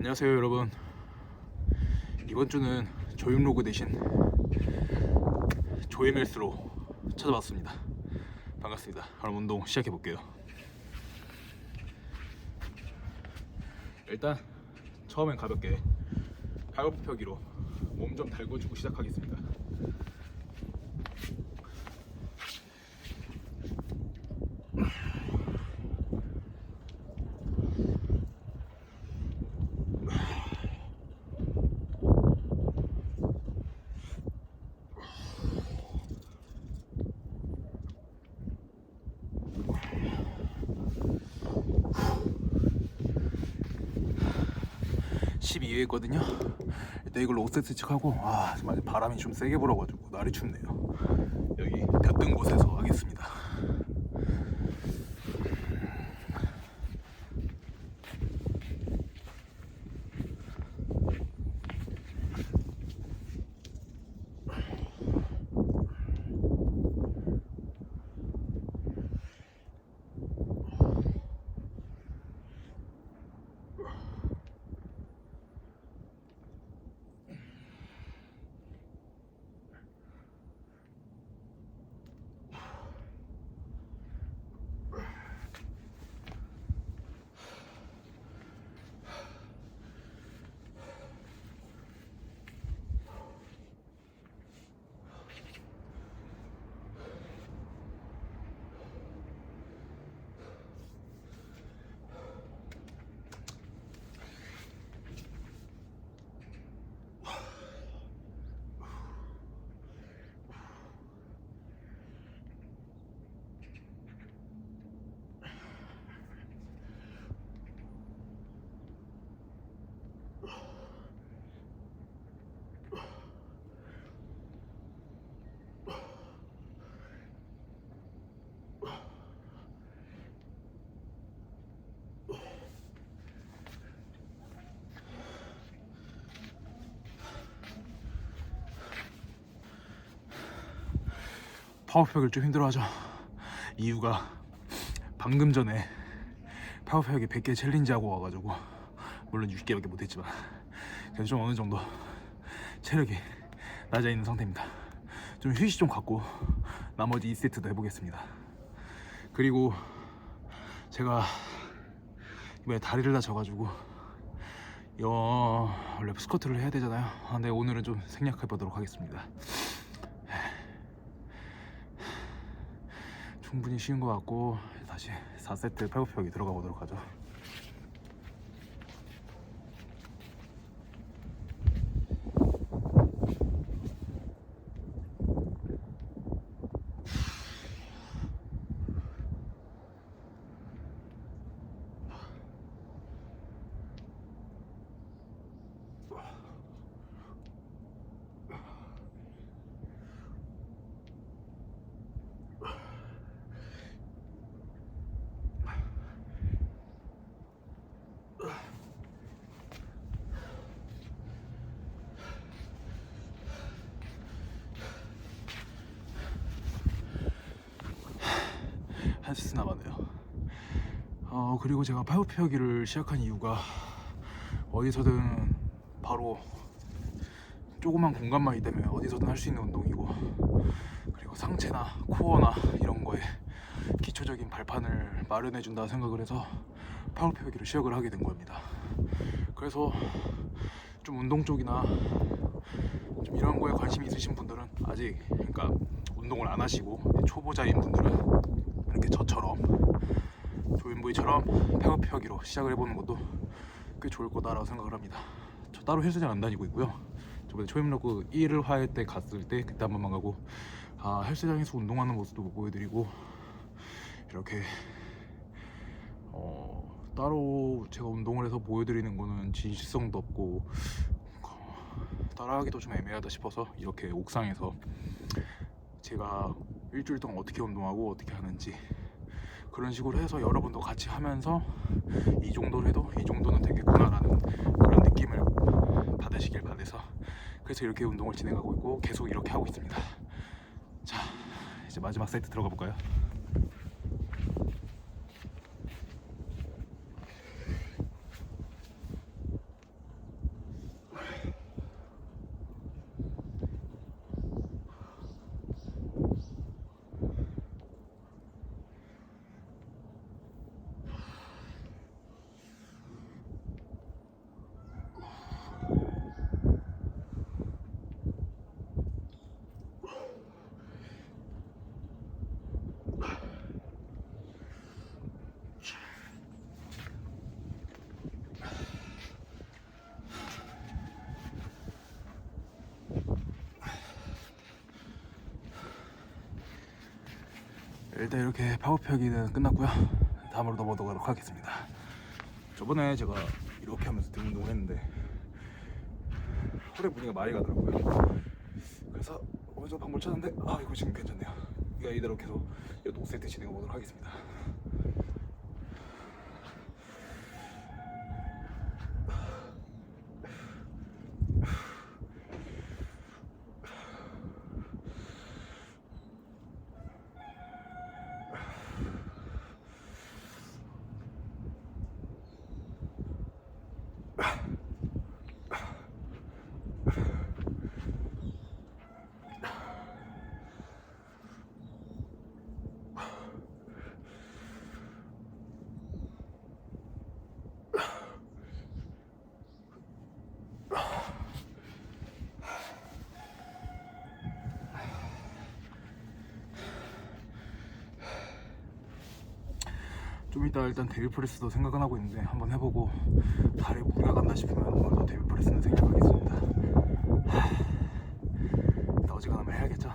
안녕하세요 여러분. 이번 주는 조임로그 대신 조임헬스로 찾아봤습니다. 반갑습니다. 그럼 운동 시작해 볼게요. 일단 처음엔 가볍게 팔굽혀펴기로 몸 좀 달궈주고 시작하겠습니다 십 12회거든요. 일단 이걸로 5세트 칙하고 아 정말 바람이 좀 세게 불어가지고 날이 춥네요. 여기 볕든 곳에서 하겠습니다. 파워표기를 좀 힘들어하죠. 이유가 방금 전에 파워표기 100개 챌린지 하고 와가지고 물론 60개밖에 못했지만 그래서 좀 어느 정도 체력이 낮아 있는 상태입니다. 좀 휴식 좀 갖고 나머지 2세트도 해보겠습니다. 그리고 제가 이번에 다리를 다쳐가지고 어, 원래 스쿼트를 해야 되잖아요. 아, 근데 오늘은 좀 생략해 보도록 하겠습니다. 충분히 쉬운 것 같고 다시 4세트 팔굽혀펴기 들어가 보도록 하죠. 한 세트 남았네요. 어 그리고 제가 팔굽혀펴기를 시작한 이유가 어디서든 바로 조그만 공간만 있다면 어디서든 할 수 있는 운동이고 그리고 상체나 코어나 이런 거에 기초적인 발판을 마련해 준다 생각을 해서 팔굽혀펴기를 시작을 하게 된 겁니다. 그래서 좀 운동 쪽이나 좀 이런 거에 관심이 있으신 분들은 아직 그러니까 운동을 안 하시고 초보자인 분들은 조인부이처럼 팔굽혀펴기로 시작을 해보는 것도 꽤 좋을 거다라고 생각을 합니다. 저 따로 헬스장 안 다니고 있고요. 저번에 초임로그 1을 화해 때 갔을 때 그때 한 번만 가고 아 헬스장에서 운동하는 모습도 못 보여드리고 이렇게 어 따로 제가 운동을 해서 보여드리는 거는 진실성도 없고 어, 따라하기도 좀 애매하다 싶어서 이렇게 옥상에서 제가 일주일 동안 어떻게 운동하고 어떻게 하는지 그런 식으로 해서 여러분도 같이 하면서 이 정도로 해도 이 정도는 되겠구나라는 그런 느낌을 받으시길 바래서 그래서 이렇게 운동을 진행하고 있고 계속 이렇게 하고 있습니다. 자 이제 마지막 세트 들어가 볼까요? 일단 이렇게 파워펴기는 끝났고요. 다음으로 넘어가도록 하겠습니다. 저번에 제가 이렇게 하면서 등 운동을 했는데 허리 무리가 많이 가더라고요. 그래서 어디서 방법을 찾았는데 아 이거 지금 괜찮네요. 이거 이대로 계속 이 노세트 진행해 보도록 하겠습니다. 좀 이따 일단 데뷔 프레스도 생각은 하고 있는데 한번 해보고 다리 무리가 간다 싶으면 오늘도 데뷔 프레스는 생략하겠습니다. 하, 일단 어지간하면 해야겠죠.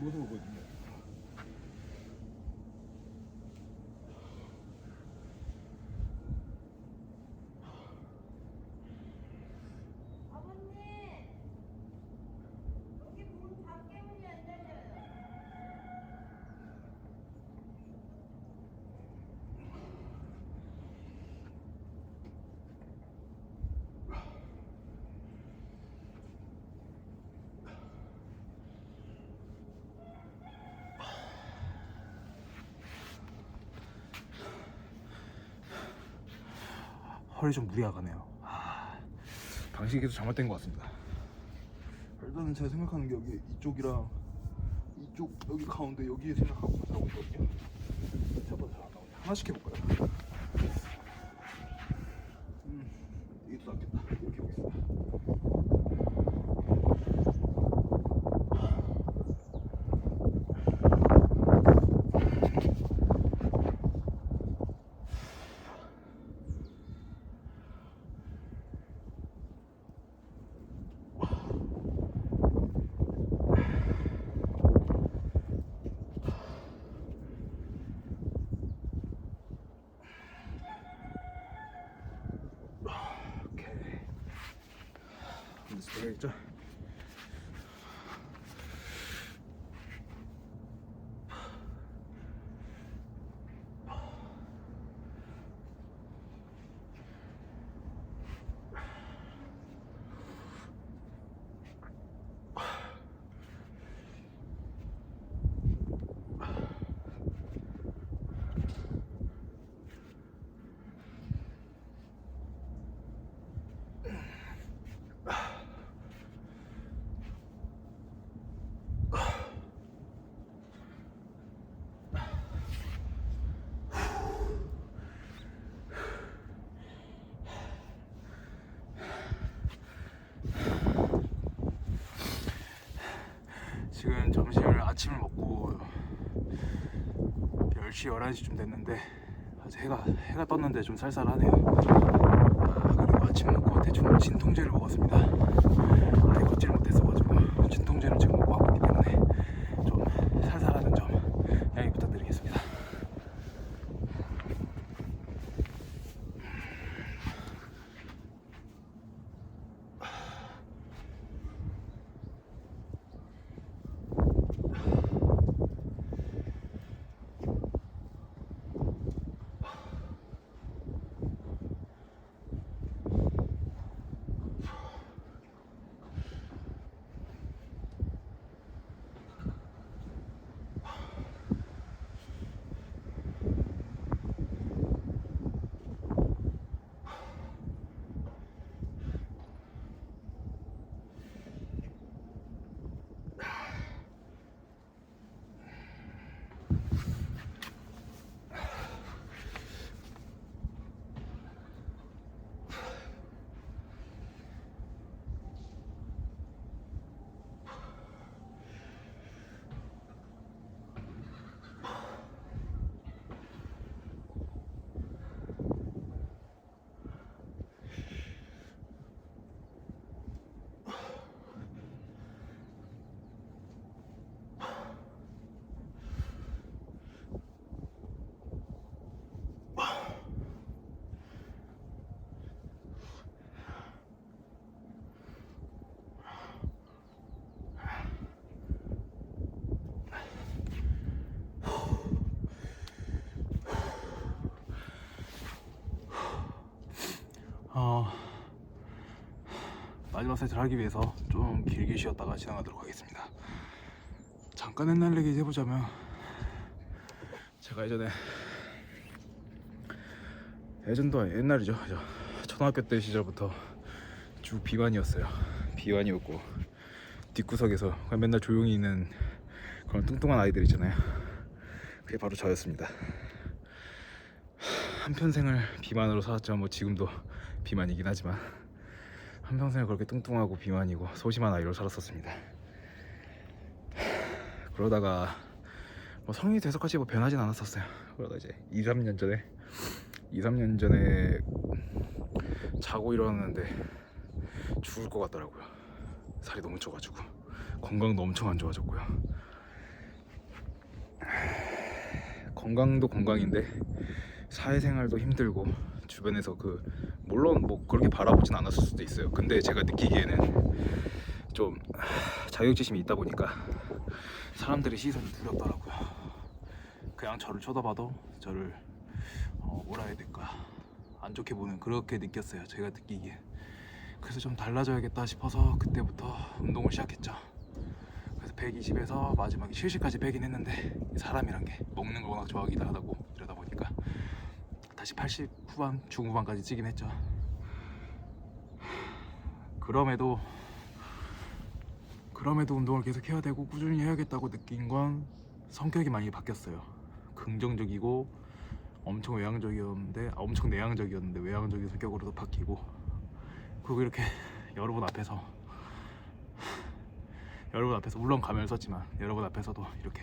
뭐도 오거든요. 아버님, 여기 문 밖에 문이 안 열려요. 허리 좀 무리가 가네요. 아, 방식이 계속 잘못된 것 같습니다. 일단은 제가 생각하는 게 여기 이쪽이랑 이쪽 여기 가운데 여기에 생각하고 하고 있거든요. 나오네. 하나씩 해볼까요? 음, 이게 더 낫겠다. 이렇게 해보겠습니다. 오케이. 이제 들어야겠죠? 지금 점심을 아침을 먹고 10시 11시쯤 됐는데 아직 해가 해가 떴는데 좀 쌀쌀하네요. 아, 그리고 아침 먹고 대충 진통제를 먹었습니다. 아예 걷질 못했어가지고 진통제를 지금 마지막 세트를 하기 위해서 좀 길게 쉬었다가 진행하도록 하겠습니다. 잠깐 옛날 얘기 해보자면 제가 예전에 예전도 옛날이죠. 저 초등학교 때 시절부터 쭉 비만이었어요. 비만이었고 뒷구석에서 그냥 맨날 조용히 있는 그런 뚱뚱한 아이들 있잖아요. 그게 바로 저였습니다. 한평생을 비만으로 살았지만 뭐 지금도 비만이긴 하지만 한평생을 그렇게 뚱뚱하고 비만이고 소심한 아이로 살았었습니다. 그러다가 뭐 성인이 돼서까지 뭐 변하진 않았었어요. 그러다 이제 2, 3년 전에 2, 3년 전에 자고 일어났는데 죽을 것 같더라고요. 살이 너무 쪄가지고 건강도 엄청 안 좋아졌고요. 건강도 건강인데 사회생활도 힘들고 주변에서 그 물론 뭐 그렇게 바라보진 않았을 수도 있어요. 근데 제가 느끼기에는 좀 자격지심이 있다 보니까 사람들의 시선이 두렵더라고요. 그냥 저를 쳐다봐도 저를 어, 뭐라 해야 될까 안 좋게 보는 그렇게 느꼈어요. 제가 느끼기에 그래서 좀 달라져야겠다 싶어서 그때부터 운동을 시작했죠. 그래서 120에서 마지막에 70까지 빼긴 했는데 사람이란 게 먹는 걸 워낙 좋아하기도 하다고 이러다 보니까 다시 80 후반 중후반까지 찌긴 했죠. 그럼에도 그럼에도 운동을 계속 해야 되고 꾸준히 해야겠다고 느낀 건 성격이 많이 바뀌었어요. 긍정적이고 엄청 외향적이었는데 아, 엄청 내향적이었는데 외향적인 성격으로도 바뀌고 그리고 이렇게 여러분 앞에서 여러분 앞에서 물론 가면을 썼지만 여러분 앞에서도 이렇게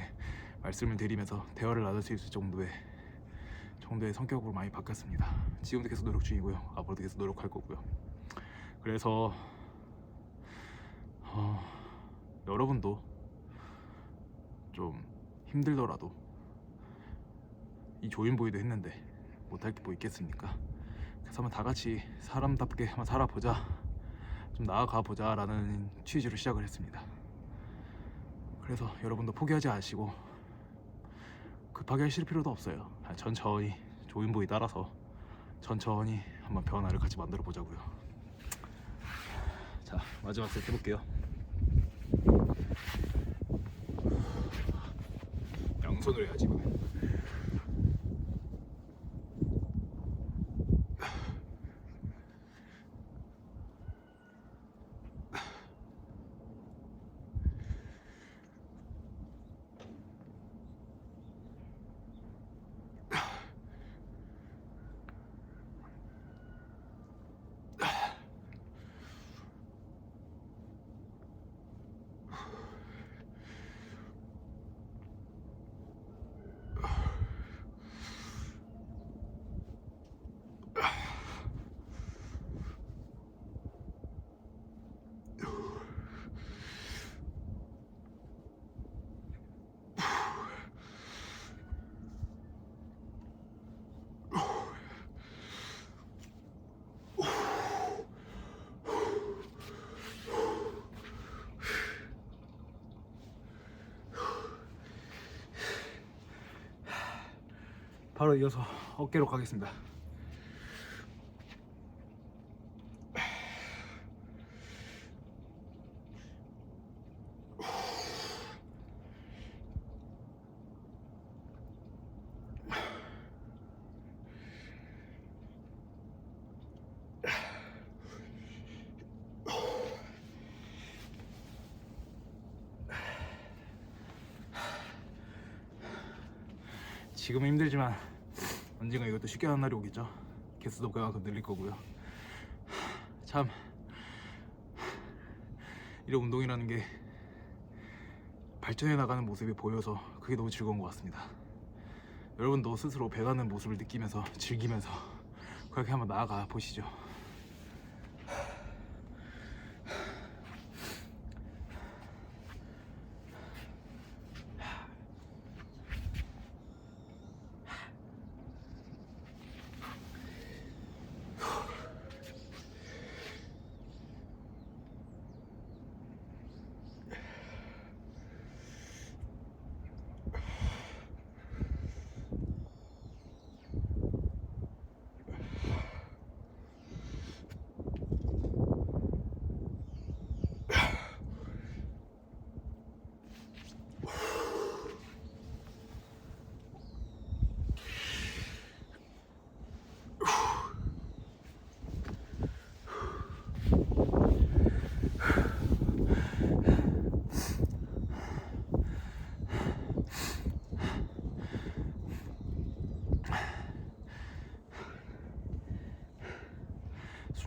말씀을 드리면서 대화를 나눌 수 있을 정도의 정도의 성격으로 많이 바뀌었습니다. 지금도 계속 노력 중이고요. 앞으로도 계속 노력할 거고요. 그래서 어, 여러분도 좀 힘들더라도 이 조인보이도 했는데 못할 게 뭐 있겠습니까? 그래서 한번 다 같이 사람답게 한번 살아보자, 좀 나아가 보자라는 취지로 시작을 했습니다. 그래서 여러분도 포기하지 마시고 급하게 하실 필요도 없어요. 그냥 천천히 조인보이 따라서 천천히 한번 변화를 같이 만들어 보자고요. 자 마지막 세트 해볼게요. 양손으로 해야지 이번엔. 바로 이어서 어깨로 가겠습니다. 지금은 힘들지만 언젠가 이것도 쉽게 하는 날이 오겠죠. 개수도 그만큼 늘릴 거고요. 참 이런 운동이라는 게 발전해 나가는 모습이 보여서 그게 너무 즐거운 것 같습니다. 여러분도 스스로 배가는 모습을 느끼면서 즐기면서 그렇게 한번 나아가 보시죠.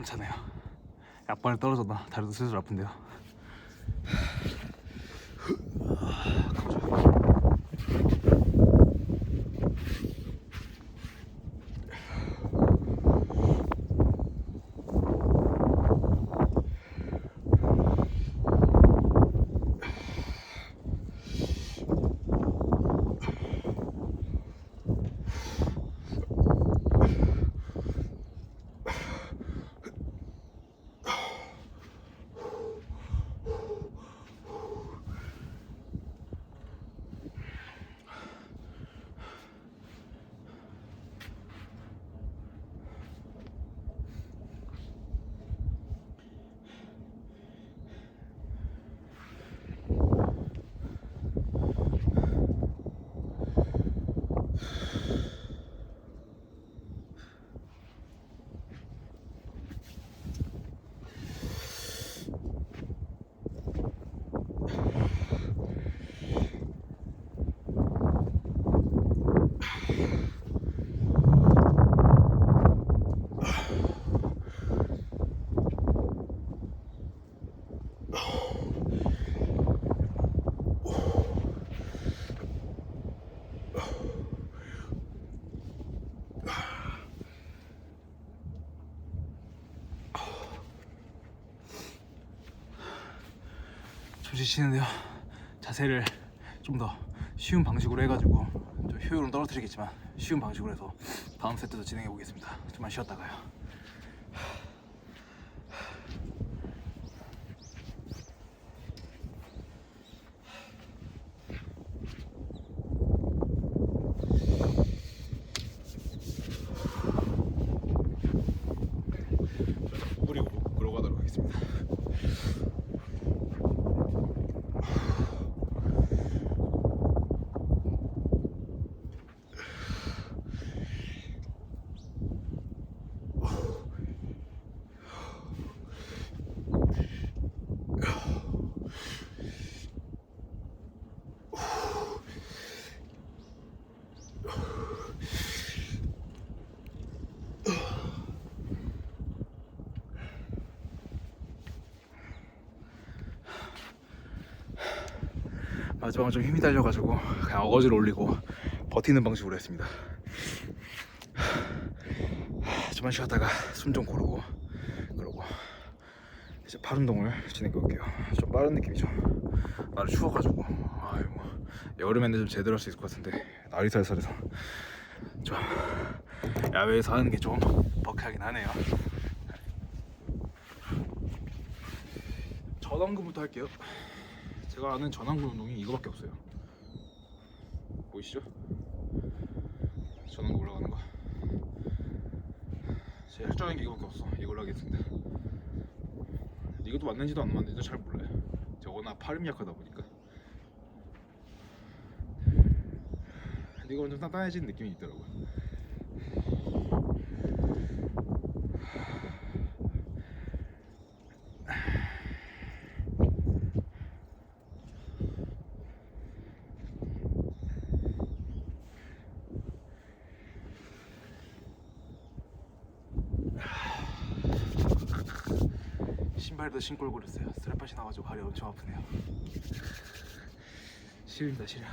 괜찮아요. 약발이 떨어졌나 다리도 슬슬 아픈데요. 잠시 쉬는데요. 자세를 좀 더 쉬운 방식으로 해가지고 좀 효율은 떨어뜨리겠지만 쉬운 방식으로 해서 다음 세트도 진행해 보겠습니다. 좀만 쉬었다가요. 마지막은 좀 힘이 달려가지고 그냥 어거지로 올리고 버티는 방식으로 했습니다. 좀만 쉬었다가 숨 좀 고르고 그러고 이제 팔 운동을 진행해 볼게요. 좀 빠른 느낌이죠. 날이 추워가지고 아이고 여름에는 좀 제대로 할 수 있을 것 같은데 날이 살살해서 좀 야외에서 하는 게좀 벅하긴 하네요. 전완근부터 할게요. 제가 아는 전완근 운동이 이거밖에 없어요. 보이시죠? 전완근 올라가는 거. 제일 할줄 아는 게 이거밖에 없어. 이걸로 하겠습니다. 이것도 맞는지도 안 맞는지도 잘 몰라요. 제가 워낙 팔음이 약하다 보니까. 근데 이건 좀 단단해진 느낌이 있더라고요. 신발도 오고 그랬어요. 스트랩팟이 나가지고 발이 엄청 아프네요. 시립니다 시려.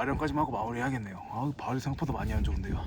아령까지만 하고 마무리해야겠네요. 아, 발이 생각보다 많이 안 좋은데요.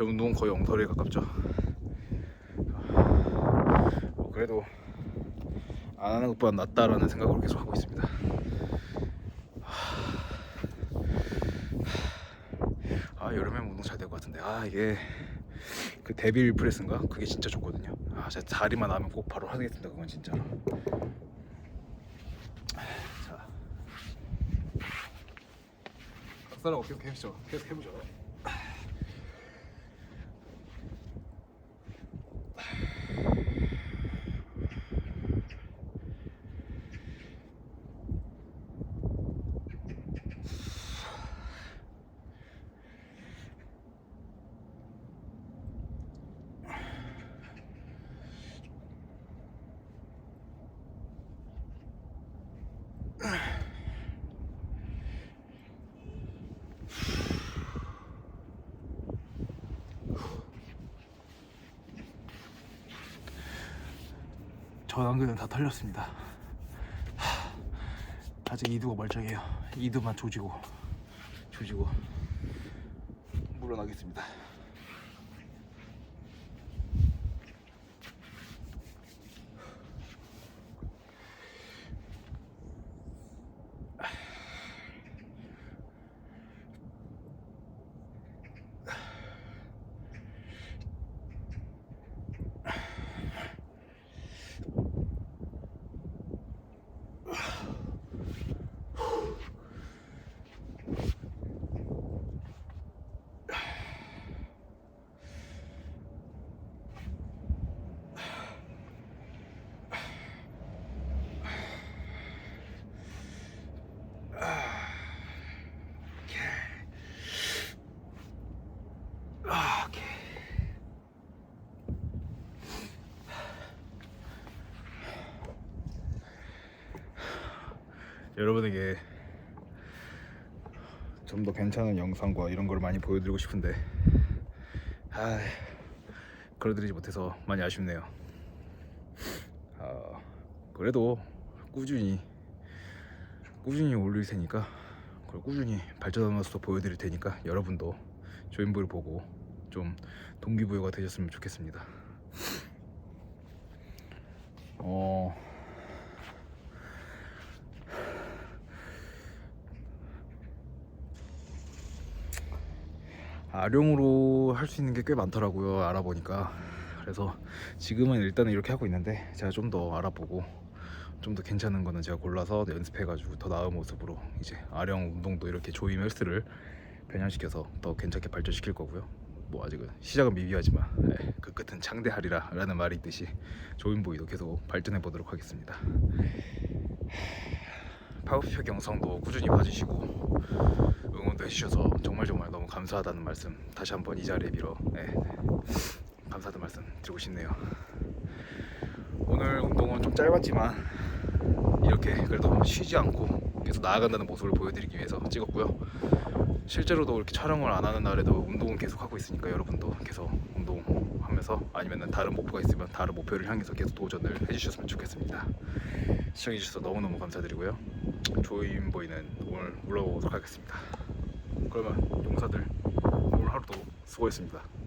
제 운동은 거의 엉터리에 가깝죠. 뭐 그래도 안 하는 것보다 낫다라는 생각을 계속 하고 있습니다. 아 여름에 운동 잘 될 것 같은데 아 이게 그 데빌 프레스인가 그게 진짜 좋거든요. 아 진짜 자리만 나면 꼭 바로 하겠습니다. 그건 진짜. 자, 각사라고 계속 해보죠. 계속 해보죠. 전완근은 다 털렸습니다. 하, 아직 이두가 멀쩡해요. 이두만 조지고 조지고 물러나겠습니다. 여러분에게 좀 더 괜찮은 영상과 이런 걸 많이 보여드리고 싶은데 아 그러드리지 못해서 많이 아쉽네요. 아, 그래도 꾸준히 꾸준히 올릴 테니까 그걸 꾸준히 발전하면서 보여드릴 테니까 여러분도 조인부를 보고 좀 동기부여가 되셨으면 좋겠습니다. 어. 아령으로 할 수 있는 게 꽤 많더라고요. 알아보니까. 그래서 지금은 일단은 이렇게 하고 있는데 제가 좀 더 알아보고 좀 더 괜찮은 거는 제가 골라서 연습해 가지고 더 나은 모습으로 이제 아령 운동도 이렇게 조임 헬스를 변형시켜서 더 괜찮게 발전시킬 거고요. 뭐 아직은 시작은 미비하지만 예, 그 끝은 창대하리라 라는 말이 있듯이 조인보이도 계속 발전해 보도록 하겠습니다. 파워피어 영상도 꾸준히 봐주시고 해주셔서 정말 정말 너무 감사하다는 말씀 다시 한번 이 자리에 빌어 예, 네. 감사하다는 말씀 드리고 싶네요. 오늘 운동은 좀 짧았지만 이렇게 그래도 쉬지 않고 계속 나아간다는 모습을 보여드리기 위해서 찍었고요. 실제로도 이렇게 촬영을 안 하는 날에도 운동은 계속 하고 있으니까 여러분도 계속 운동하면서 아니면 다른 목표가 있으면 다른 목표를 향해서 계속 도전을 해주셨으면 좋겠습니다. 시청해주셔서 너무너무 감사드리고요. 조인 보이는 오늘 물러보도록 하겠습니다. 그러면 용사들 오늘 하루도 수고했습니다.